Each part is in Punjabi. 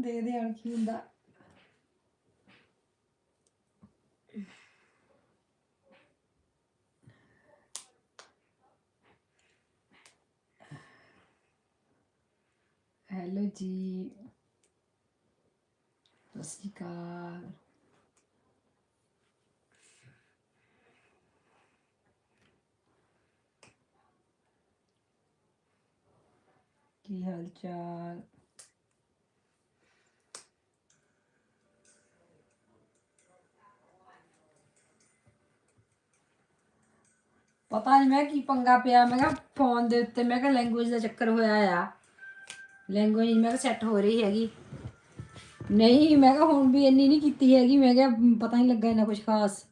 ਦੇ ਦੇ ਹੁਣ ਕੀ ਹੁੰਦਾ? ਹੈਲੋ ਜੀ। ਸਤਿ ਸ਼੍ਰੀ ਅਕਾਲ। ਕੀ ਹਾਲ ਚਾਲ? ਪਤਾ ਨਹੀਂ ਮੈਂ ਕੀ ਪੰਗਾ ਪਿਆ, ਮੈਂ ਕਿਹਾ ਫੋਨ ਦੇ ਉੱਤੇ, ਮੈਂ ਕਿਹਾ ਲੈਂਗੁਏਜ ਦਾ ਚੱਕਰ ਹੋਇਆ ਆ। ਲੈਂਗੁਏਜ ਮੈਂ ਕਿਹਾ ਸੈੱਟ ਹੋ ਰਹੀ ਹੈਗੀ। ਨਹੀਂ, ਮੈਂ ਕਿਹਾ ਹੁਣ ਵੀ ਇੰਨੀ ਨਹੀਂ ਕੀਤੀ ਹੈਗੀ, ਮੈਂ ਕਿਹਾ ਪਤਾ ਨਹੀਂ ਲੱਗਾ ਇੰਨਾ ਕੁਝ ਖਾਸ।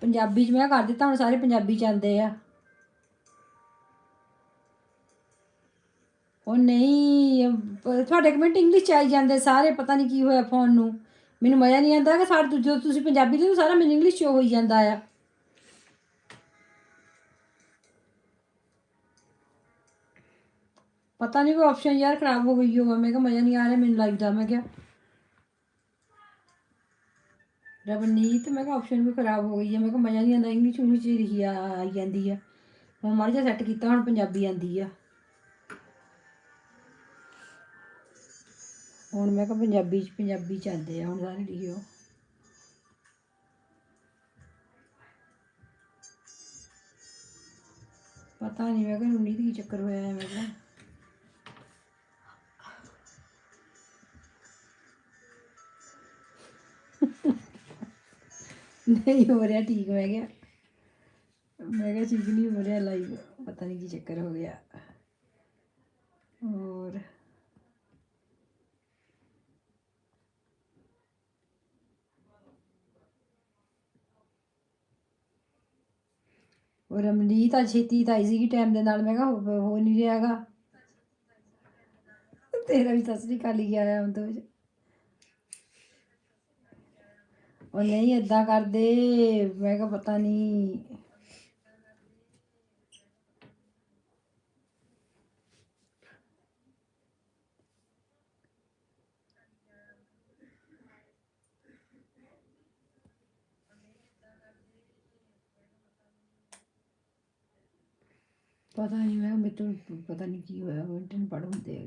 ਪੰਜਾਬੀ ਚ ਮੈਂ ਕਰ ਦਿੱਤਾ, ਹੁਣ ਸਾਰੇ ਪੰਜਾਬੀ ਚ ਆਉਂਦੇ ਆ। ਉਹ ਨਹੀਂ ਅਹ, ਤੁਹਾਡੇ ਕਮੈਂਟ ਇੰਗਲਿਸ਼ ਚ ਆਈ ਜਾਂਦੇ ਸਾਰੇ, ਪਤਾ ਨਹੀਂ ਕੀ ਹੋਇਆ ਫੋਨ ਨੂੰ। ਮੈਨੂੰ ਮਜ਼ਾ ਨਹੀਂ ਆਉਂਦਾ ਕਿ ਸਾਡੇ, ਜਦੋਂ ਤੁਸੀਂ ਪੰਜਾਬੀ ਦੇ ਸਾਰਾ ਮੈਨੂੰ ਇੰਗਲਿਸ਼ ਚ ਹੋਈ ਜਾਂਦਾ ਆ। ਪਤਾ ਨਹੀਂ ਕੋਈ ਆਪਸ਼ਨ ਯਾਰ ਖਰਾਬ ਹੋ ਗਈ ਹੋਗਾ ਮੈਂ ਕਿਹਾ ਮਜ਼ਾ ਨਹੀਂ ਆ ਰਿਹਾ ਮੈਨੂੰ ਲਾਈਵ ਦਾ। ਮੈਂ ਕਿਹਾ ਰਵਨੀਤ, ਮੈਂ ਕਿਹਾ ਆਪਸ਼ਨ ਵੀ ਖਰਾਬ ਹੋ ਗਈ ਹੈ ਮੈਂ ਕਿਹਾ ਮਜ਼ਾ ਨਹੀਂ ਆਉਂਦਾ। ਇੰਗਲਿਸ਼ ਇੰਗਲਿਸ਼ ਹੀ ਲਿਖੀ ਆ ਆਈ ਜਾਂਦੀ ਆ। ਹੁਣ ਮਾੜਾ ਜਿਹਾ ਸੈੱਟ ਕੀਤਾ, ਹੁਣ ਪੰਜਾਬੀ ਆਂਦੀ ਆ। ਹੁਣ ਮੈਂ ਕਿਹਾ ਪੰਜਾਬੀ ਚ ਪੰਜਾਬੀ ਚ ਆਉਂਦੇ ਆ। ਹੁਣ ਸਾਰੇ ਲਿਖਿਓ। ਪਤਾ ਨਹੀਂ ਮੈਂ ਕਿਹਾ ਰਵਨੀਤ ਕੀ ਚੱਕਰ ਹੋਇਆ ਹੈ ਮੈਂ ਕਿਹਾ। ਨਹੀਂ ਹੋ ਰਿਹਾ, ਠੀਕ ਮੈਂ ਕਿਹਾ ਮੈਂ ਕਿਹਾ ਠੀਕ ਨਹੀਂ ਹੋ ਰਿਹਾ ਲਾਈਵ ਪਤਾ ਨਹੀਂ ਕੀ ਚੱਕਰ ਹੋ ਗਿਆ। ਹੋਰ। ਉਹ ਰਮਨੀਤ ਆ ਛੇਤੀ ਤਾਂ ਆਈ ਸੀਗੀ ਟਾਈਮ ਦੇ ਨਾਲ, ਮੈਂ ਕਿਹਾ ਹੋ ਨਹੀਂ ਰਿਹਾਗਾ। ਤੇਰਾ ਵੀ ਸਤਿ ਸ੍ਰੀ ਅਕਾਲ ਹੀ ਆਇਆ ਹੁਣ ਤੋਂ। ਉਹ ਨਹੀਂ ਏਦਾਂ ਕਰਦੇ ਮੈਂ ਕਿਹਾ ਪਤਾ ਨਹੀਂ ਪਤਾ ਨਹੀਂ ਮੈਂ ਮੇਰੇ ਤੋਂ ਪਤਾ ਨਹੀਂ ਕੀ ਹੋਇਆ ਮਿੰਟਨ ਪੜ ਹੁੰਦੇ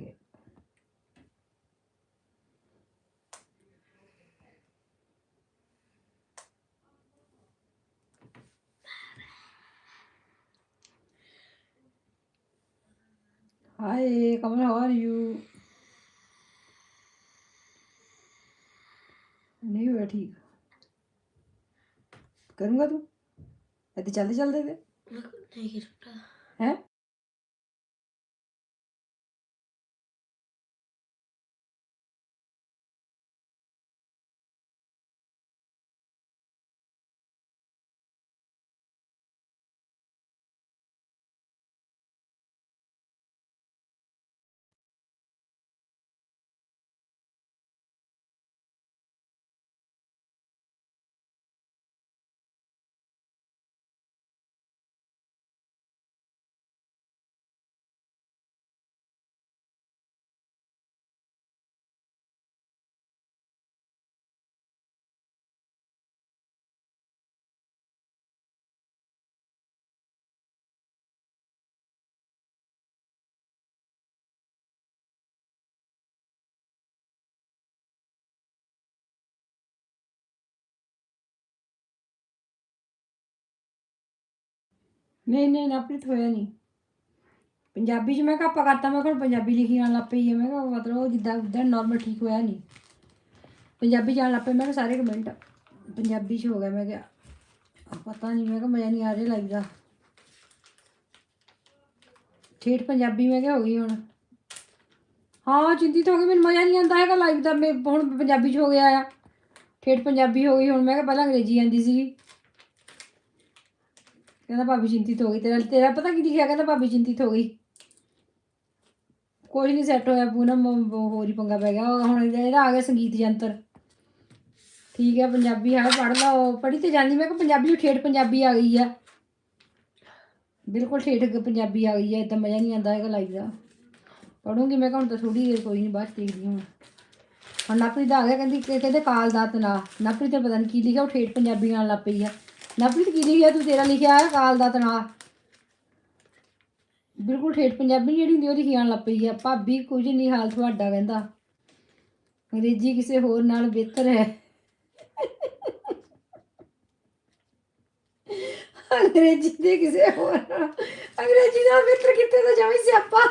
Hi, Kamal, how are you? ਨਹੀਂ ਹੋਇਆ ਠੀਕ ਕਰੂੰਗਾ ਤੂੰ ਇੱਥੇ ਚੱਲਦੇ ਚੱਲਦੇ ਤੇ ਨਹੀਂ ਕਰੂੰਗਾ ਹੈ ਨਹੀਂ ਨਹੀਂ ਨਾ ਨਾਪ੍ਰਿਤ ਹੋਇਆ ਨਹੀਂ। ਪੰਜਾਬੀ ਚ ਮੈਂ ਕਿਹਾ ਆਪਾਂ ਕਰਤਾ, ਮੈਂ ਕਿਹਾ ਹੁਣ ਪੰਜਾਬੀ ਲਿਖੀ ਜਾਣ ਲੱਗ ਪਈ ਹੈ ਮੈਂ ਕਿਹਾ ਮਤਲਬ ਉਹ ਜਿੱਦਾਂ ਉਦਾਂ ਨਾਰਮਲ ਠੀਕ ਹੋਇਆ ਨਹੀਂ। ਪੰਜਾਬੀ ਜਾਣ ਲੱਗ ਪਏ, ਮੈਂ ਕਿਹਾ ਸਾਰੇ ਕਮੈਂਟ ਪੰਜਾਬੀ ਚ ਹੋ ਗਿਆ, ਮੈਂ ਕਿਹਾ ਪਤਾ ਨਹੀਂ, ਮੈਂ ਕਿਹਾ ਮਜ਼ਾ ਨਹੀਂ ਆ ਰਿਹਾ ਲਾਈਵ ਦਾ। ਠੇਠ ਪੰਜਾਬੀ ਮੈਂ ਕਿਹਾ ਹੋ ਗਈ ਹੁਣ। ਹਾਂ ਚਿੰਤਿਤ ਹੋ ਗਈ, ਮੈਨੂੰ ਮਜ਼ਾ ਨਹੀਂ ਆਉਂਦਾ ਹੈਗਾ ਲਾਈਵ ਦਾ, ਮੈਂ ਹੁਣ ਪੰਜਾਬੀ ਚ ਹੋ ਗਿਆ ਆ। ਠੇਠ ਪੰਜਾਬੀ ਹੋ ਗਈ, ਹੁਣ ਮੈਂ ਕਿਹਾ ਪਹਿਲਾਂ ਅੰਗਰੇਜ਼ੀ ਆਂਦੀ ਸੀਗੀ। ਕਹਿੰਦਾ ਭਾਬੀ ਚਿੰਤਿਤ ਹੋ ਗਈ, ਤੇਰਾ ਤੇਰਾ ਪਤਾ ਕੀ ਲਿਖਿਆ? ਕਹਿੰਦਾ ਭਾਬੀ ਚਿੰਤਿਤ ਹੋ ਗਈ। ਕੋਈ ਨਹੀਂ ਸੈੱਟ ਹੋਇਆ, ਪੂਨਮ, ਉਹ ਹੋਰ ਹੀ ਪੰਗਾ ਪੈ ਗਿਆ। ਹੁਣ ਇਹਦਾ ਆ ਗਿਆ ਸੰਗੀਤ ਯੰਤਰ। ਠੀਕ ਹੈ, ਪੰਜਾਬੀ ਹੈ ਪੜ੍ਹ ਲਓ ਪੜ੍ਹੀ ਤੇ ਜਾਂਦੀ। ਮੈਂ ਕਿ ਪੰਜਾਬੀ ਠੇਠ ਪੰਜਾਬੀ ਆ ਗਈ ਆ। ਬਿਲਕੁਲ ਠੇਠ ਪੰਜਾਬੀ ਆ ਗਈ ਹੈ ਇਦਾਂ ਮਜ਼ਾ ਨਹੀਂ ਆਉਂਦਾ ਹੈਗਾ ਲਾਈਵ ਦਾ। ਪੜੂੰਗੀ ਮੈਂ ਕਿਹਾ ਹੁਣ ਤਾਂ ਥੋੜੀ ਦੇਰ ਕੋਈ ਨਹੀਂ ਬਾਅਦ ਦੇਖਦੀ ਹਾਂ। ਹੁਣ ਨਾਪਰੀ ਦਾ ਆ ਗਿਆ, ਕਹਿੰਦੀ ਕਹਿੰਦੇ ਕਾਲ ਦਾਤ ਨਾ ਨਾਪਰੀ ਤੇ ਪਤਾ ਨਹੀਂ ਕੀ ਲਿਖਿਆ, ਉਹ ਠੇਠ ਪੰਜਾਬੀ ਨਾਲ ਲੱਗ ਪਈ ਆ। ਨਾਪਰੀ ਕੀ ਲਿਖਿਆ ਤੂੰ? ਤੇਰਾ ਲਿਖਿਆ ਹੈ ਕਾਲ ਦਾਤ ਨਾ ਬਿਲਕੁਲ ਠੇਠ ਪੰਜਾਬੀ ਜਿਹੜੀ ਹੁੰਦੀ ਉਹਦੀ ਖਿਆਲ ਲੱਗ ਪਈ ਆ। ਭਾਬੀ, ਕੁਝ ਨਹੀਂ ਹਾਲ ਤੁਹਾਡਾ, ਕਹਿੰਦਾ। ਅੰਗਰੇਜ਼ੀ ਕਿਸੇ ਹੋਰ ਨਾਲ ਬਿਹਤਰ ਹੈ। ਅੰਗਰੇਜ਼ੀ ਦੇ ਕਿਸੇ ਹੋਰ ਅੰਗਰੇਜ਼ੀ ਨਾਲ ਬਿਹਤਰ ਕਿਤੇ ਤਾਂ ਜਾਵੀ ਸਿਆਪਾ।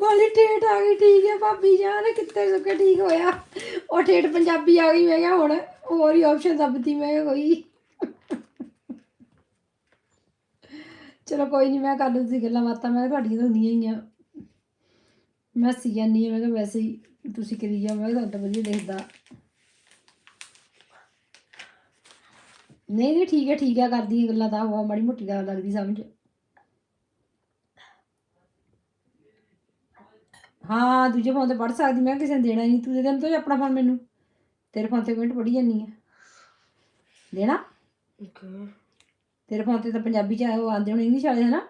ਬੋਲੀ ਠੇਠ ਆ ਗਈ, ਠੀਕ ਹੈ ਭਾਬੀ ਜਾਨ, ਕਿੱਥੇ ਸੁੱਕੇ ਠੀਕ ਹੋਇਆ? ਉਹ ਠੇਠ ਪੰਜਾਬੀ ਆ ਗਈ, ਮੈਂ ਕਿਹਾ ਹੁਣ ਹੋਰ ਹੀ ਆਪਸ਼ਨ ਲੱਭਦੀ, ਮੈਂ ਕਿਹਾ ਕੋਈ। ਚਲੋ ਕੋਈ ਨਹੀਂ ਮੈਂ ਕਰ ਲੂੰਗੀ ਗੱਲਾਂ ਬਾਤਾਂ, ਮੈਂ ਤੁਹਾਡੀਆਂ ਤਾਂ ਹੁੰਦੀਆਂ ਹੀ ਆ। ਮੈਂ ਸੀ ਜਾਨੀ ਆ ਮੈਂ ਕਿਹਾ ਵੈਸੇ ਹੀ ਤੁਸੀਂ ਕਰੀ ਜਾਓ, ਮੈਂ ਤੁਹਾਡਾ ਵਧੀਆ ਲਿਖਦਾ ਨਹੀਂ ਨਹੀਂ, ਠੀਕ ਹੈ ਠੀਕ ਹੈ, ਕਰਦੀ ਗੱਲਾਂ ਤਾਂ, ਉਹ ਮਾੜੀ ਮੋਟੀ ਗੱਲ ਲੱਗਦੀ ਸਮਝ। ਹਾਂ ਦੂਜੇ ਫੋਨ ਤੇ ਪੜ ਸਕਦੀ ਮੈਂ ਕਿਸੇ ਨੇ ਦੇਣਾ ਨਹੀਂ ਤੂੰ ਦੇ ਦੇ ਤੋ ਆਪਣਾ ਫੋਨ ਮੈਨੂੰ ਤੇਰੇ ਫੋਨ ਤੇ ਕਮੈਂਟ ਪੜੀ ਜਾਨੀ ਆ ਦੇਣਾ. ਤੇਰੇ ਫੋਨ ਤੇ ਤਾਂ ਪੰਜਾਬੀ ਚ ਉਹ ਆਉਂਦੇ ਹੁਣ ਇੰਗਲਿਸ਼ ਵਾਲੇ ਹਨਾ.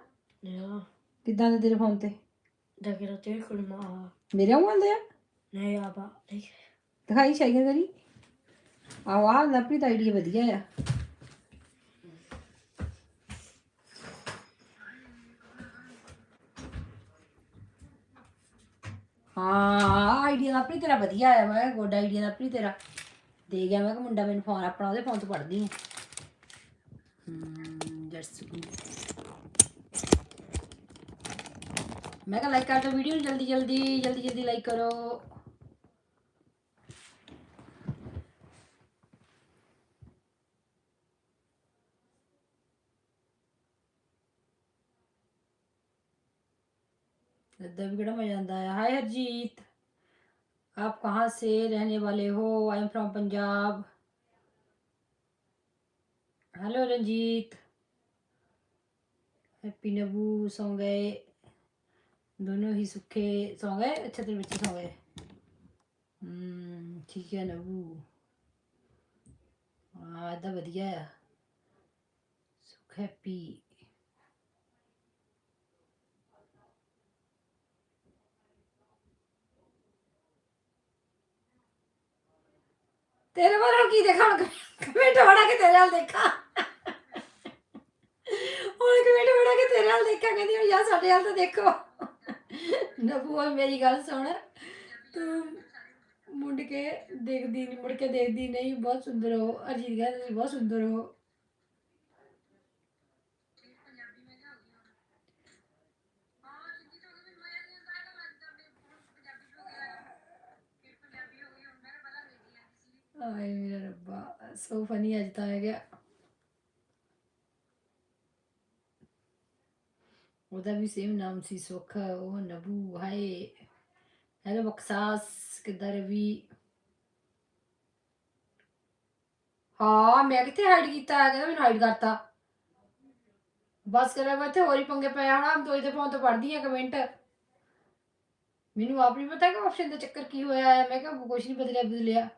ਕਿੱਦਾਂ ਦੇ ਤੇਰੇ ਫੋਨ ਤੇ dat tegen maar. ਮੇਰੇ ਵਾਂਗ ਆਉਂਦੇ ਆ maar ik. ਦਿਖਾਈ ਸ਼ਾਇਦ ਕਰੀ ਆਹ ਆਹ ਲਵਪ੍ਰੀਤ ਆਈਡੀਆ ਵਧੀਆ ਆ ਹਾਂ ਆਈਡੀਆ ਦਾ ਆਪਣੀ ਤੇਰਾ ਵਧੀਆ ਆਇਆ ਮੈਂ ਗੁੱਡ ਆਈਡੀਆ ਦਾ ਆਪਣੀ ਤੇਰਾ। ਦੇ ਗਿਆ ਮੈਂ ਕਿ ਮੁੰਡਾ ਮੈਨੂੰ ਫੋਨ ਆਪਣਾ ਉਹਦੇ ਫੋਨ ਤੋਂ ਪੜਦੀ ਹਾਂ ਹਮ ਜੈਟਸ ਮੈਂ ਕਿਹਾ ਲਾਈਕ ਕਰ ਦਿਓ ਵੀਡੀਓ ਨੂੰ ਜਲਦੀ ਜਲਦੀ ਜਲਦੀ ਜਲਦੀ ਲਾਈਕ ਕਰੋ। इधर भी बड़ा मजा आता है हाय हरजीत आप कहाँ से रहने वाले हो I am from Punjab hello Ranjit happy नबू सो गए दोनों ही सुखे सो गए अच्छा तेरे बच्चे सो गए हम्म, ठीक है नबू हाँ इदा वधिया आ सुख हैप्पी ਤੇਰੇ ਵੱਲੋਂ ਕੀ ਦੇਖਾਂ? ਹੁਣ ਕਮੈਂਟ ਵੜਾ ਕੇ ਤੇਰੇ ਨਾਲ ਦੇਖਾਂ। ਹੁਣ ਕਮੈਂਟ ਵੜਾ ਕੇ ਤੇਰੇ ਨਾਲ ਦੇਖਾਂ, ਕਹਿੰਦੀ ਹੁਣ ਯਾ ਸਾਡੇ ਨਾਲ ਤਾਂ ਦੇਖੋ। ਨਬੂ ਮੇਰੀ ਗੱਲ ਸੁਣ। ਤੂੰ ਮੁੰਡ ਕੇ ਦੇਖਦੀ ਨਹੀਂ ਮੁੜ ਕੇ ਦੇਖਦੀ ਨਹੀਂ, ਬਹੁਤ ਸੁੰਦਰ ਹੋ। ਅਜੀਤ ਕਹਿੰਦਾ ਤੁਸੀਂ ਬਹੁਤ ਸੁੰਦਰ ਹੋ। ਆਏ ਮੇਰਾ ਰੱਬਾ, ਸੋ ਫਨੀ ਅੱਜ ਤਾਂ ਆ ਗਿਆ ਉਹਦਾ ਵੀ ਸੇਮ ਨਾਮ ਸੀ ਸੁੱਖ, ਉਹ ਨਬੂ ਹਾਏ। ਹੈਲੋ ਬਕਸਾਸ, ਕਿੱਦਾਂ ਰਵੀ? ਹਾਂ, ਮੈਂ ਕਿੱਥੇ ਹਾਈਡ ਕੀਤਾ, ਕਹਿੰਦਾ ਮੈਨੂੰ ਹਾਈਡ ਕਰਤਾ। ਬਸ ਕਰਿਆ ਮੈਂ ਇੱਥੇ ਹੋਰ ਹੀ ਪੰਗੇ ਪਿਆ ਹੋਣਾ ਤੋਈ ਦੇ ਫੋਨ ਤੋਂ ਪੜਦੀ ਆ ਕਮੈਂਟ ਮੈਨੂੰ ਆਪ ਨਹੀਂ ਪਤਾ ਕਿ ਆਪਸ਼ਨ ਦਾ ਚੱਕਰ ਕੀ ਹੋਇਆ ਹੈ ਮੈਂ ਕਿਹਾ ਕੁਝ ਨਹੀਂ ਬਦਲਿਆ ਬਦਲਿਆ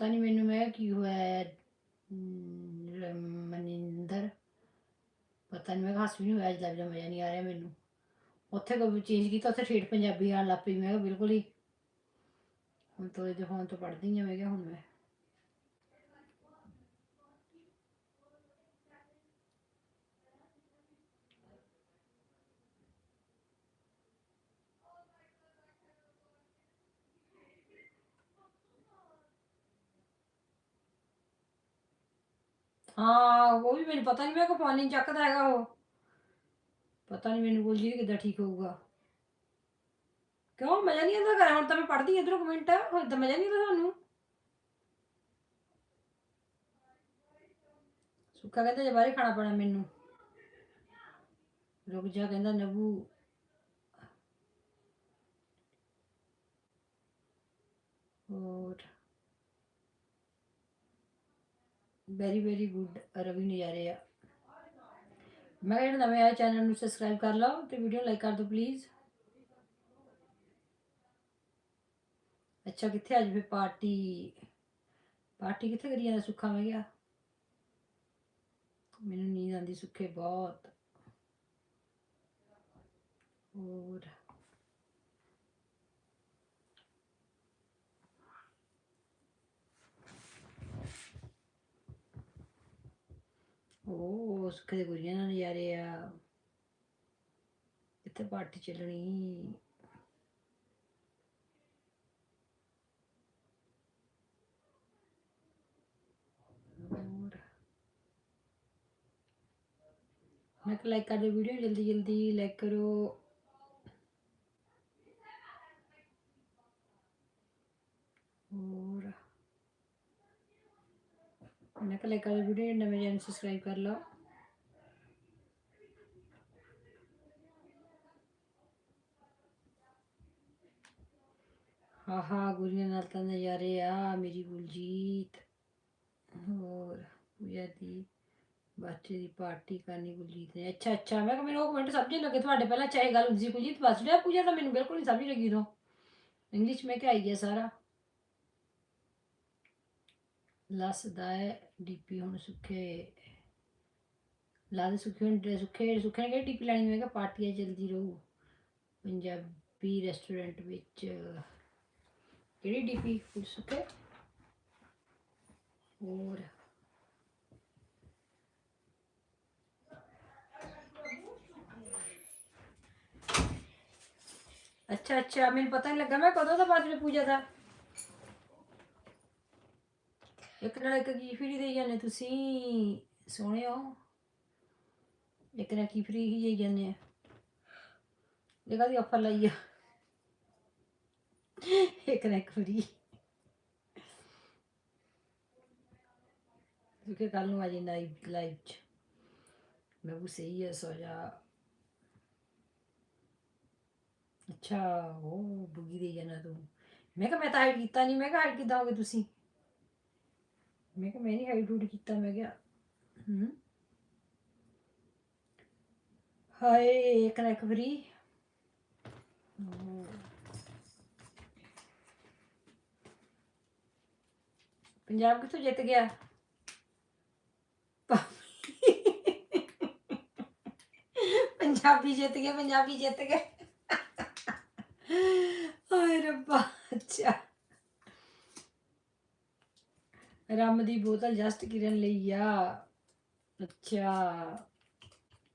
ਪਤਾ ਨਹੀਂ ਮੈਨੂੰ ਮੈਂ ਕੀ ਹੋਇਆ ਮਨਿੰਦਰ, ਪਤਾ ਨਹੀਂ ਮੈਂ ਕਿਹਾ ਹੱਸ ਵੀ ਨਹੀਂ ਹੋਇਆ ਅੱਜ ਦਾ ਮਜ਼ਾ ਨਹੀਂ ਆ ਰਿਹਾ ਮੈਨੂੰ। ਉੱਥੇ ਕੋਈ ਚੇਂਜ ਕੀਤਾ, ਉੱਥੇ ਠੇਠ ਪੰਜਾਬੀ ਆਉਣ ਲੱਗ ਪਈ। ਮੈਂ ਕਿਹਾ ਬਿਲਕੁਲ ਹੀ। ਹੁਣ ਤੋਂ ਇਹਦੇ ਫੋਨ ਤੋਂ ਪੜ੍ਹਦੀ ਹਾਂ ਮੈਂ ਕਿਹਾ ਹੁਣ ਮੈਂ। ਹਾਂ, ਉਹ ਵੀ ਮੈਨੂੰ ਪਤਾ ਨਹੀਂ ਮੈਂ ਕੋ ਫੋਨ ਨਹੀਂ ਚੱਕਦਾ ਹੈਗਾ ਉਹ। ਪਤਾ ਨਹੀਂ ਮੈਨੂੰ ਬੋਲੀ ਕਿੱਦਾਂ ਠੀਕ ਹੋਊਗਾ। ਕਿਉਂ ਮਜ਼ਾ ਨਹੀਂ ਆਉਂਦਾ ਘਰ? ਹੁਣ ਤਾਂ ਮੈਂ ਪੜ੍ਹਦੀ ਇਧਰੋਂ ਕਮੈਂਟ ਹੁਣ ਤਾਂ ਮਜ਼ਾ ਨਹੀਂ ਆਉਂਦਾ ਤੁਹਾਨੂੰ ਸੁੱਕਾ ਕਹਿੰਦਾ ਜੇ ਬਾਹਰੇ ਖਾਣਾ ਪੈਣਾ ਮੈਨੂੰ। ਰੁਕ ਜਾ ਕਹਿੰਦਾ ਨਬੂ। ਹੋਰ। ਵੈਰੀ ਵੈਰੀ ਗੁੱਡ ਰਵੀ ਨਜ਼ਾਰੇ ਆ ਮੈਂ ਕਿਹਾ ਜਿਹੜੇ ਨਵੇਂ ਆਏ ਚੈਨਲ ਨੂੰ ਸਬਸਕ੍ਰਾਈਬ ਕਰ ਲਓ ਤੇ ਵੀਡੀਓ ਲਾਈਕ ਕਰ ਦਿਓ ਪਲੀਜ਼ ਅੱਛਾ ਕਿੱਥੇ ਅੱਜ ਫੇ ਪਾਰਟੀ ਪਾਰਟੀ ਕਿੱਥੇ ਕਰੀ ਜਾਂਦਾ ਸੁੱਖਾ ਮੈਂ ਗਿਆ ਮੈਨੂੰ ਨੀਂਦ ਆਉਂਦੀ ਸੁੱਖੇ ਬਹੁਤ ਹੋਰ ਸੁੱਖੇ ਦੇ ਗੁਰੀਆਂ ਨਾਲ ਨਜ਼ਾਰੇ ਆ। ਇੱਥੇ ਪਾਰਟੀ ਚੱਲਣੀ। ਹੋਰ। ਮੈਂ ਲਾਈਕ ਕਰ ਦਿਓ ਵੀਡੀਓ ਜਲਦੀ ਜਲਦੀ ਲਾਈਕ ਕਰੋ। ਹੋਰ। ਮੈਂ ਕਿਹਾ ਲਾਈਕ ਕਰ ਵੀਡੀਓ ਨਵੇਂ ਚੈਨਲ ਸਬਸਕ੍ਰਾਈਬ ਕਰ ਲਓ। ਆਹਾ ਗੁਰੀਆਂ ਨਾਲ ਤਾਂ ਨਜ਼ਾਰੇ ਆ, ਮੇਰੀ ਗੁਲਜੀਤ ਹੋਰ, ਪੂਜਾ ਦੀ, ਬੱਚੇ ਦੀ ਪਾਰਟੀ ਕਰਨੀ ਗੁਲਜੀਤ ਨੇ। ਅੱਛਾ ਅੱਛਾ, ਮੈਂ ਕਿਹਾ ਮੈਨੂੰ ਉਹ ਕਮੈਂਟ ਸਮਝ ਲੱਗੇ ਤੁਹਾਡੇ ਪਹਿਲਾਂ ਚਾਹੇ ਗੱਲ ਹੁੰਦੀ ਸੀ ਗੁਲਜੀਤ ਬਸ ਰਿਹਾ ਪੂਜਾ ਤਾਂ ਮੈਨੂੰ ਬਿਲਕੁਲ ਨਹੀਂ ਸਮਝ ਲੱਗੀ ਉਦੋਂ। ਇੰਗਲਿਸ਼ ਮੈਂ ਕਿਹਾ ਆਈ ਗਿਆ ਸਾਰਾ। ਲੱਸਦਾ ਹੈ ਡੀਪੀ ਹੁਣ ਸੁੱਖੇ, ਲਾ ਦੇ ਸੁੱਖੇ ਹੁਣ ਸੁੱਖੇ ਸੁੱਖੇ ਨੇ ਕਿਹੜੀ ਡੀਪੀ ਲੈਣੀ? ਮੈਂ ਕਿਹਾ ਪਾਰਟੀਆਂ ਜਲਦੀ ਰਹੂ। ਪੰਜਾਬੀ ਰੈਸਟੋਰੈਂਟ ਵਿੱਚ ਕਿਹੜੀ ਡੀਪੀ ਫੁੱਲ ਸੁੱਕੇ ਹੋਰ। ਅੱਛਾ ਅੱਛਾ, ਮੈਨੂੰ ਪਤਾ ਨਹੀਂ ਲੱਗਾ, ਮੈਂ ਕਦੋਂ ਦਾ ਬਾਅਦ ਵਿੱਚ ਪੂਜਾ ਦਾ? ਇੱਕ ਨਾਲ ਇੱਕ ਕੀ ਫਰੀ ਦੇ ਜਾਂਦੇ ਤੁਸੀਂ ਸੋਹਣਿਓ ਇੱਕ ਨਾਲ ਕੀ ਫਰੀ ਹੀ ਜਾਈ ਜਾਂਦੇ ਆ ਇਹਦਾ ਦੀ ਆਫਰ ਲਈ ਆ। ਇੱਕ ਨਾਲ ਇੱਕ ਫਰੀ। ਕਿਉਂਕਿ ਕੱਲ ਨੂੰ ਆ ਜੀ ਲਾਈਵ ਲਾਈਵ ਚ। ਮੈਂ ਉਹ ਸਹੀ ਹੈ ਸੋ ਅੱਛਾ, ਉਹ ਬੁਗੀ ਦੇ ਜਾਣਾ ਤੂੰ। ਮੈਂ ਕਿਹਾ ਮੈਂ ਤਾਂ ਹਾਈਡ ਕੀਤਾ ਨਹੀਂ ਮੈਂ ਕਿਹਾ ਹਾਈਡ ਕਿੱਦਾਂ ਹੋਗੇ ਤੁਸੀਂ? ਮੈਂ ਕਿਹਾ ਮੈਂ ਨਹੀਂ ਹਾਈਡ ਹੂਡ ਕੀਤਾ, ਮੈਂ ਕਿਹਾ, ਹੂੰ। ਹਾਏ, ਇੱਕ ਨਾ ਇੱਕ ਵਾਰੀ। ਪੰਜਾਬ ਕਿੱਥੋਂ ਜਿੱਤ ਗਿਆ? ਪੰਜਾਬੀ ਜਿੱਤ ਗਿਆ, ਪੰਜਾਬੀ ਜਿੱਤ ਗਿਆ। ਹਾਏ ਰੱਬਾ, ਅੱਛਾ। ਰੰਮ ਦੀ ਬੋਤਲ ਜਸਟ ਕਿਰਨ ਲਈ ਆ। ਅੱਛਾ।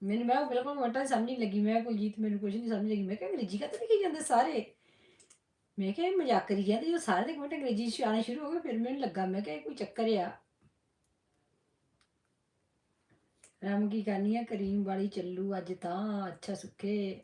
ਮੈਨੂੰ ਮੈਂ ਉਹ ਬਿਲਕੁਲ ਮਟਾ ਸਮਝ ਨਹੀਂ ਲੱਗੀ। ਮੈਂ ਕੋਈ ਜੀਤ ਮੈਨੂੰ ਕੁਝ ਨਹੀਂ ਸਮਝ ਲੱਗੀ। ਮੈਂ ਕਿਹਾ ਅੰਗਰੇਜ਼ੀ ਕਾ ਲਿਖੀ ਜਾਂਦੇ ਸਾਰੇ? ਮੈਂ ਕਿਹਾ ਇਹ ਮਜ਼ਾਕ ਕਰੀ ਜਾਂਦੇ ਜੋ ਸਾਰੇ ਦੇ ਕਮੈਂਟ ਅੰਗਰੇਜ਼ੀ ਚ ਆਣੇ ਸ਼ੁਰੂ ਹੋ ਗਏ, ਫਿਰ ਮੈਨੂੰ ਲੱਗਾ। ਮੈਂ ਕਿਹਾ ਇਹ ਕੋਈ ਚੱਕਰ ਆ। ਰਮ ਕੀ ਕਰਨੀ ਆ? ਕਰੀਮ ਵਾਲੀ ਚੱਲੂ ਅੱਜ ਤਾਂ। ਅੱਛਾ ਸੁੱਕੇ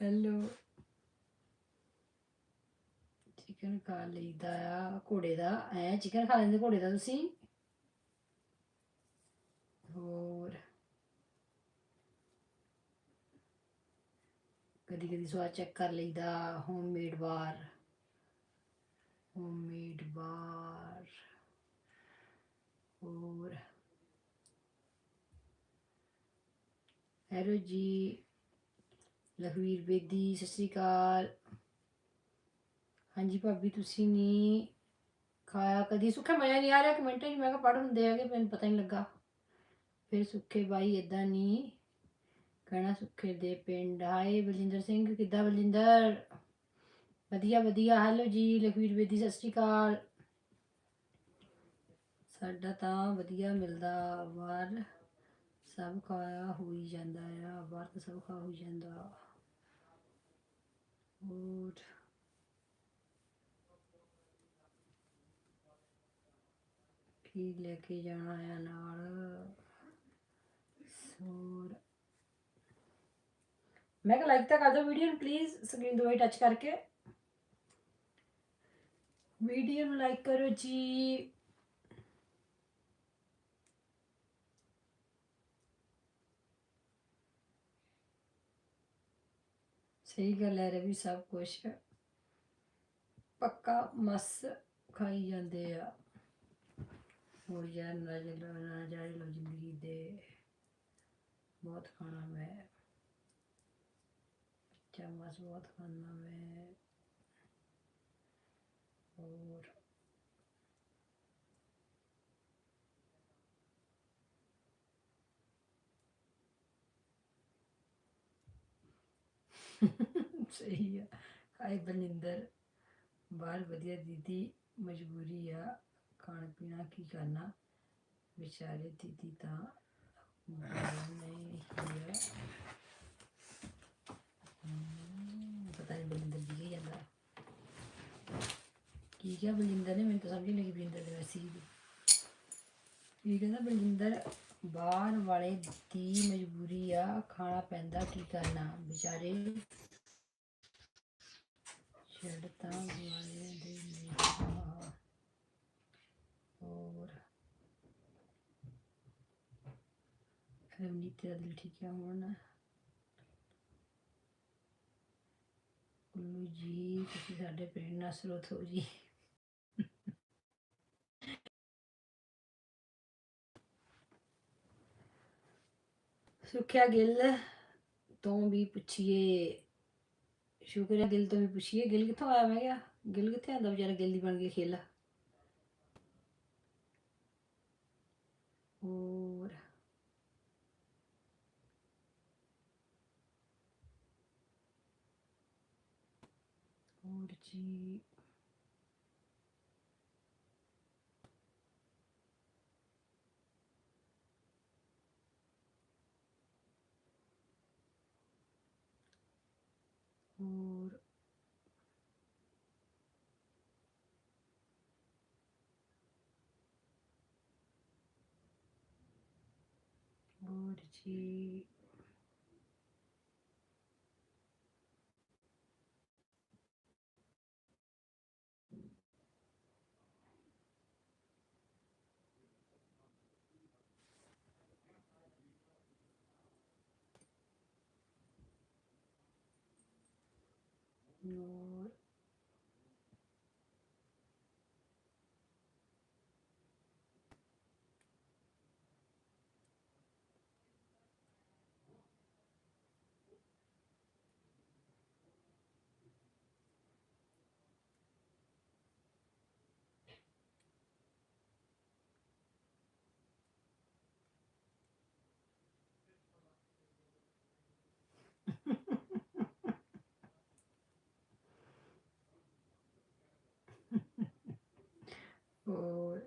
ਹੈਲੋ ਚਿਕਨ ਖਾ ਲਈਦਾ ਆ, ਘੋੜੇ ਦਾ। ਐ ਚਿਕਨ ਖਾ ਲੈਂਦੇ ਘੋੜੇ ਦਾ ਤੁਸੀਂ? ਹੋਰ। ਕਦੀ ਕਦੀ ਸਵਾਦ ਚੈੱਕ ਕਰ ਲਈਦਾ ਹੋਮਮੇਡ ਬਾਰ ਹੋਮਮੇਡ ਬਾਰ ਹੋਰ। ਹੈਲੋ ਜੀ। ਲਖਵੀਰ ਬੇਦੀ, ਸਤਿ ਸ਼੍ਰੀ ਅਕਾਲ। ਹਾਂਜੀ ਭਾਬੀ, ਤੁਸੀਂ ਨਹੀਂ ਖਾਇਆ ਕਦੀ? ਸੁੱਖਾ ਮਜ਼ਾ ਨਹੀਂ ਆ ਰਿਹਾ ਕਮੈਂਟ ਨਹੀਂ ਮੈਂ ਕਿਹਾ ਪੜ੍ਹ ਹੁੰਦੇ ਹੈਗੇ, ਮੈਨੂੰ ਪਤਾ ਨਹੀਂ ਲੱਗਾ। ਫਿਰ ਸੁੱਖੇ ਬਾਈ ਇਦਾਂ ਨਹੀਂ ਕਹਿਣਾ ਸੁੱਖੇ ਦੇ ਪਿੰਡ ਹਾਏ ਬਲਜਿੰਦਰ ਸਿੰਘ, ਕਿੱਦਾਂ ਬਲਜਿੰਦਰ? ਵਧੀਆ ਵਧੀਆ। ਹੈਲੋ ਜੀ, ਲਖਵੀਰ ਬੇਦੀ, ਸਤਿ ਸ਼੍ਰੀ ਅਕਾਲ। ਸਾਡਾ ਤਾਂ ਵਧੀਆ ਮਿਲਦਾ ਵਾਰ ਸਭ ਖਾਇਆ ਹੋਈ ਜਾਂਦਾ ਆ, ਬਾਹਰ ਤਾਂ ਸਭ ਖਾ ਹੋਈ ਜਾਂਦਾ। ਹੋਰ ਕੀ ਲੈ ਕੇ ਜਾਣਾ ਆ ਨਾਲ? ਹੋਰ ਮੈਂ ਕਿਹਾ ਲਾਈਕ ਤਾਂ ਕਰ ਦਿਓ ਵੀਡੀਓ ਨੂੰ ਪਲੀਜ਼ ਸਕਰੀਨ ਦੋ ਟੱਚ ਕਰਕੇ। ਵੀਡੀਓ ਨੂੰ ਲਾਈਕ ਕਰੋ ਜੀ। ਸਹੀ ਗੱਲ ਹੈ ਰਵੀ, ਸਭ ਕੁਝ ਪੱਕਾ ਮਸ ਖਾਈ ਜਾਂਦੇ ਆ। ਹੋਰ ਯਾਰ ਨਾ ਜਲੋ ਨਾ ਜਾਏ ਲੋ ਜ਼ਿੰਦਗੀ ਦੇ। ਬਹੁਤ ਖਾਣਾ ਮੈਂ। ਬੱਚਾ ਮਸ ਬਹੁਤ ਖਾਣਾ ਮੈਂ। ਹੋਰ? ਸਹੀ ਆ। ਹਾਏ ਬਲਿੰਦਰ ਬਾਹਰ ਵਧੀਆ ਦੀਦੀ, ਮਜਬੂਰੀ ਆ। ਖਾਣ ਪੀਣਾ ਕੀ ਕਰਨਾ? ਵਿਚਾਰੇ ਦੀਦੀ ਤਾਂ ਨਹੀਂ ਹੈ ਪਤਾ ਨਹੀਂ ਬਲਿੰਦਰ ਜੀ ਕੀ ਜਾਂਦਾ ਕੀ ਕਿਹਾ ਬਲਿੰਦਰ ਨੇ? ਮੈਨੂੰ ਤਾਂ ਸਮਝ ਨਹੀਂ ਲੱਗੀ ਬਲਿੰਦਰ ਦੇ ਮੈਸੇਜ ਦੀ। ਕੀ ਕਹਿੰਦਾ ਬਲਿੰਦਰ ਬਾਹਰ ਵਾਲੇ ਦੀ ਮਜਬੂਰੀ ਆ, ਖਾਣਾ ਪੈਂਦਾ ਕੀ ਕਰਨਾ? ਵਿਚਾਰੇ ਛੱਡ ਵਾਲੇ ਦੇ ਨਹੀਂ ਆ। ਹੋਰ ਰਵਨੀਤ ਤੇਰਾ ਦਿਲ ਠੀਕ ਹੈ ਹੁਣ ਉੱਲੂ ਜੀ, ਤੁਸੀਂ ਸਾਡੇ ਪ੍ਰੇਰਨਾ ਸਰੋਤ ਹੋ ਜੀ ਸੁਖਿਆ ਗਿੱਲ ਤੋਂ ਵੀ ਪੁੱਛੀਏ ਸ਼ੁਕਰ ਹੈ ਗਿੱਲ ਤੋਂ ਵੀ ਪੁੱਛੀਏ, ਗਿੱਲ ਕਿੱਥੋਂ ਆਇਆ? ਮੈਂ ਕਿਹਾ, ਗਿੱਲ ਕਿੱਥੇ ਆਂਦਾ ਵਿਚਾਰਾ, ਗਿੱਲ ਦੀ ਬਣ ਗਈ ਖੇਲ। ਹੋਰ। ਹੋਰ ਜੀ। ਹੋਰ ਹੋਰ ਜੀ ਹੋਰ ਹੋਰ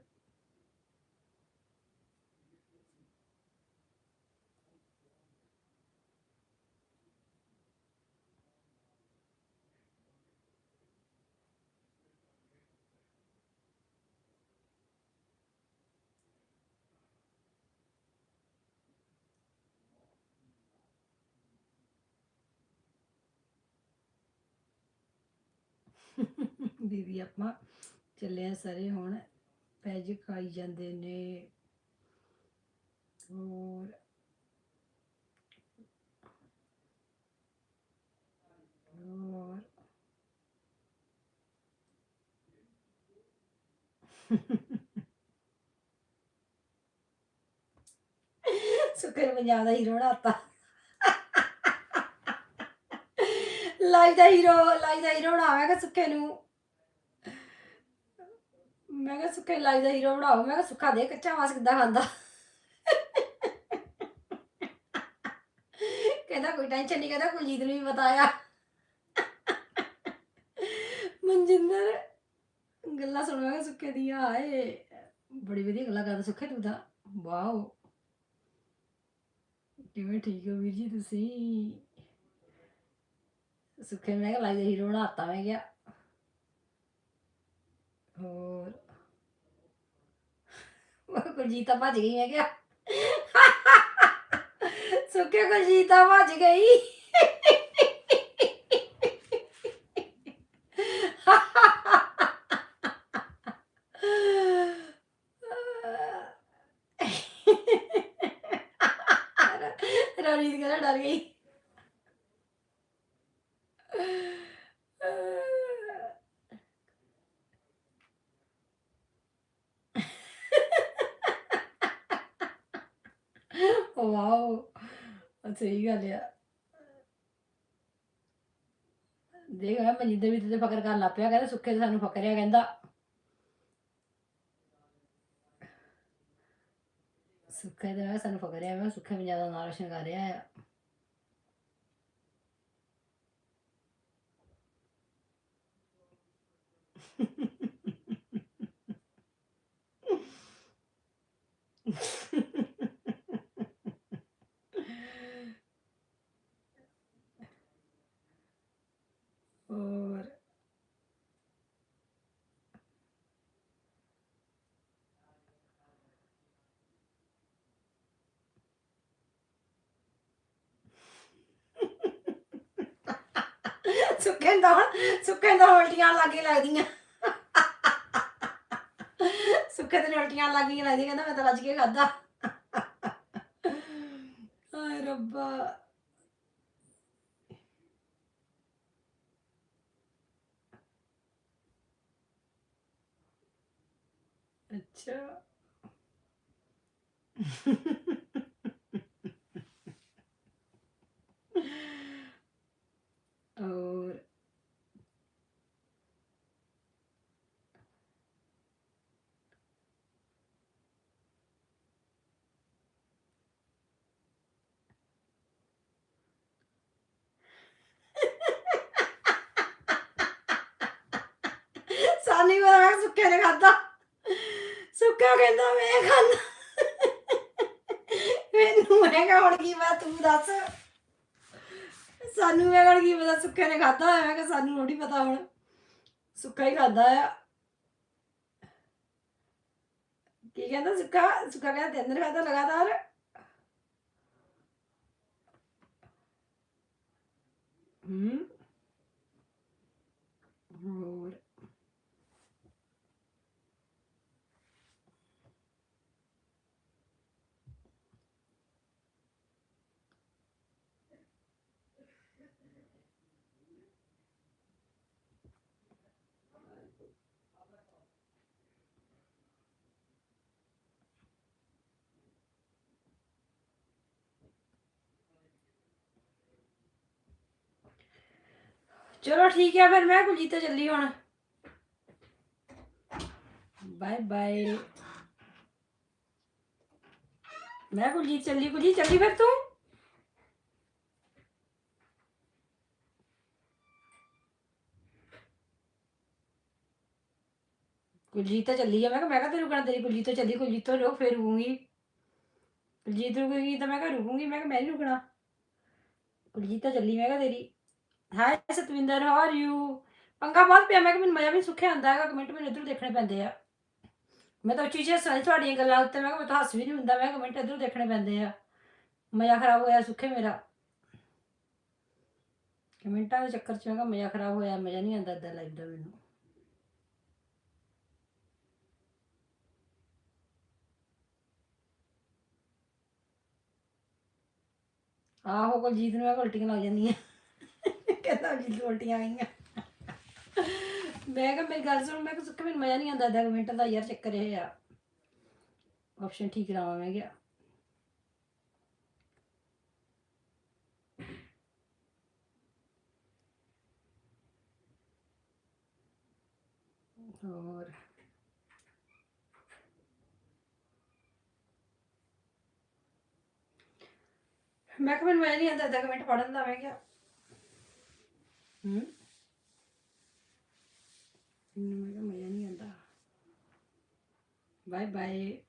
ਬੀਬੀ ਚੱਲਿਆ ਸਾਰੇ ਹੁਣ ਪੈਜ ਖਾਈ ਜਾਂਦੇ ਨੇ। ਹੋਰ। ਹੋਰ। ਸੁਕਰ ਪੰਜਾਬ ਦਾ ਹੀਰੋ ਬਣਾਤਾ। ਲਾਈਵ ਦਾ ਹੀਰੋ ਲਾਈਵ ਦਾ ਹੀਰੋ ਬਣਾਵਾਂਗਾ ਸੁੱਕੇ ਨੂੰ। ਮੈਂ ਕਿਹਾ ਸੁੱਕੇ ਲਾਈਵ ਦਾ ਹੀਰੋ ਬਣਾਓ। ਮੈਂ ਕਿਹਾ ਸੁੱਖਾ ਦੇ, ਕੱਚਾ ਮਾਸ ਕਿੱਦਾਂ ਖਾਂਦਾ? ਕਹਿੰਦਾ ਕੋਈ ਟੈਨਸ਼ਨ ਨਹੀਂ ਕਹਿੰਦਾ ਕੁਲਜੀਤ ਨੂੰ ਵੀ ਬਤਾਇਆ ਮਨਜਿੰਦਰ ਗੱਲਾਂ ਸੁਣਾਵਾਂਗੇ ਸੁੱਕੇ ਦੀਆਂ ਆਏ ਬੜੀ ਵਧੀਆ ਗੱਲਾਂ ਕਰਦਾ ਸੁੱਕੇ ਤੂੰ ਤਾਂ। ਵਾਓ। ਕਿਵੇਂ ਠੀਕ ਹੋ ਵੀਰ ਜੀ ਤੁਸੀਂ? ਸੁੱਖੇ ਮੈਂ ਕਿਹਾ ਲੱਗਦਾ ਹੀਰੋ ਬਣਾਤਾ, ਮੈਂ ਕਿਹਾ। ਹੋਰ। ਉਹ ਕੁਲਜੀਤਾ ਭੱਜ ਗਈ, ਮੈਂ ਕਿਹਾ। ਸੁੱਖੇ ਕੁਲਜੀਤਾ ਭੱਜ ਗਈ। ਰਵਨੀਤ ਕਹਿੰਦਾ ਡਰ ਗਈ ਵਾਓ ਸਹੀ ਗੱਲ ਆ। ਦੇਖ ਮੈਂ ਮਨਿੰਦਰ ਵੀ ਤੇ ਫਕਰ ਕਰਨ ਲੱਗ ਪਿਆ, ਕਹਿੰਦਾ ਸੁੱਖੇ ਤੇ ਸਾਨੂੰ ਫਕਰਿਆ ਕਹਿੰਦਾ। ਸੁੱਖੇ ਦੇ ਸਾਨੂੰ ਫਕਰਿਆ ਮੈਂ ਸੁੱਖੇ ਵੀ ਜ਼ਿਆਦਾ ਨਾਂ ਰੋਸ਼ਨ ਕਰ ਰਿਹਾ ਆ। ਹੋਰ ਸੁੱਕੇ ਦਾ ਸੁੱਕੇ ਦਾ ਉਲਟੀਆਂ ਲੱਗੇ ਲੱਗਦੀਆਂ। ਸੁੱਕੇ ਤੇ ਉਲਟੀਆਂ ਲੱਗੀਆਂ ਲੱਗਦੀਆਂ, ਕਹਿੰਦਾ ਮੈਂ ਤਾਂ ਰੱਜ ਕੇ ਖਾਦਾ ਹਾਏ ਰੱਬਾ। ਅੱਛਾ और ਸਾਨੀ ਵਾਲਾ ਸੁੱਕੇ ਨੇ ਖਾਦਾ ਸੁੱਕਾ ਕਹਿੰਦਾ, ਮੈਂ ਖਾਂਦਾ। ਮੈਨੂੰ ਮੈਂ ਕਿਹਾ, ਹੁਣ ਕੀ ਮੈਂ ਤੂੰ ਦੱਸ। ਸਾਨੂੰ ਮੈਂ ਕਿਹਾ ਕੀ ਪਤਾ ਸੁੱਕੇ ਨੇ ਖਾਦਾ ਹੋਇਆ। ਮੈਂ ਕਿਹਾ, ਸਾਨੂੰ ਥੋੜੀ ਪਤਾ ਹੁਣ। ਸੁੱਕਾ ਹੀ ਖਾਦਾ ਆ। ਕੀ ਕਹਿੰਦਾ ਸੁੱਕਾ ਸੁੱਕਾ ਕਹਿੰਦਾ ਤਿੰਨ ਦਿਨ ਖਾਦਾ ਲਗਾਤਾਰ? ਹੂੰ? ਹੋਰ? ਚਲੋ ਠੀਕ ਹੈ ਫਿਰ, ਮੈਂ ਕੁਲਜੀਤ ਤੇ ਚੱਲੀ ਹੁਣ। ਬਾਏ ਬਾਏ ਮੈਂ ਕੁਲਜੀਤ ਚੱਲੀ ਕੁਲਜੀਤ ਚੱਲੀ ਫਿਰ ਤੂੰ? ਕੁਲਜੀਤ ਤਾਂ ਚੱਲੀ ਆ, ਮੈਂ ਕਿਹਾ ਮੈਂ ਕਿਹਾ ਤੇ ਰੁਕਣਾ ਤੇਰੀ ਕੁਲਜੀਤ ਤੋਂ ਚੱਲੀ, ਕੁਲਜੀਤ ਤੋਂ ਰੁਕ, ਫਿਰ ਰੁਕੂੰਗੀ। ਕੁਲਜੀਤ ਰੁਕੇਗੀ ਤਾਂ ਮੈਂ ਕਿਹਾ ਰੁਕੂੰਗੀ, ਮੈਂ ਕਿਹਾ ਮੈਂ ਨਹੀਂ ਰੁਕਣਾ। ਕੁਲਜੀਤ ਤਾਂ ਚੱਲੀ, ਮੈਂ ਕਿਹਾ ਤੇਰੀ। Hi Satwinder how are you ਪੰਗਾ ਬਹੁਤ ਪਿਆ, ਮੈਂ ਕਿ ਮੈਨੂੰ ਮਜ਼ਾ ਵੀ ਨੀ ਸੁੱਖਿਆ ਆਉਂਦਾ ਹੈਗਾ, ਕਮੈਂਟ ਮੈਨੂੰ ਇੱਧਰੋਂ ਦੇਖਣੇ ਪੈਂਦੇ ਆ। ਮੈਂ ਤਾਂ ਉੱਚੀ ਚੀਜ਼ ਸੁਣੀ ਤੁਹਾਡੀਆਂ ਗੱਲਾਂ ਉੱਤੇ, ਮੈਂ ਕਿਹਾ ਮੈਂ ਤਾਂ ਹੱਸ ਵੀ ਨਹੀਂ ਹੁੰਦਾ, ਮੈਂ ਕਮੈਂਟ ਇੱਧਰੋਂ ਦੇਖਣੇ ਪੈਂਦੇ ਆ। ਮਜ਼ਾ ਖਰਾਬ ਹੋਇਆ ਸੁੱਖੇ ਮੇਰਾ। ਕਮੈਂਟਾਂ ਦੇ ਚੱਕਰ 'ਚ ਮੈਂ ਕਿਹਾ ਮਜ਼ਾ ਖਰਾਬ ਹੋਇਆ, ਮਜ਼ਾ ਨਹੀਂ ਆਉਂਦਾ ਏਦਾਂ ਲੱਗਦਾ ਮੈਨੂੰ। ਆਹੋ, ਕੁਲਜੀਤ ਨੂੰ ਮੈਂ ਕਿਹਾ ਉਲਟੀਆਂ ਲੱਗ ਜਾਂਦੀਆਂ ਕਹਿੰਦਾ ਜੀ ਉਲਟੀਆਂ ਆਈਆਂ। ਮੈਂ ਕਿਹਾ, ਮੇਰੀ ਗੱਲ ਸੁਣ, ਮੈਂ ਕਿਹਾ ਸੁੱਕੇ ਮੈਨੂੰ ਮਜ਼ਾ ਨਹੀਂ ਆਉਂਦਾ ਅੱਧਾ ਕੁ ਮਿੰਟ ਦਾ ਯਾਰ ਚੱਕਰ ਇਹ ਆ। ਆਪਸ਼ਨ ਠੀਕ ਕਰਾਵਾਂ ਮੈਂ ਕਿਹਾ। ਹੋਰ। ਮੈਂ ਕਿਹਾ, ਮੈਨੂੰ ਮਜ਼ਾ ਨਹੀਂ ਆਉਂਦਾ ਅੱਧਾ ਕੁ ਮਿੰਟ ਪੜਨ ਦਾ, ਮੈਂ ਕਿਹਾ। ਹੂੰ ਮੈਨੂੰ ਮੈਂ ਕਿਹਾ ਮਜ਼ਾ ਨਹੀਂ ਆਉਂਦਾ ਬਾਏ ਬਾਏ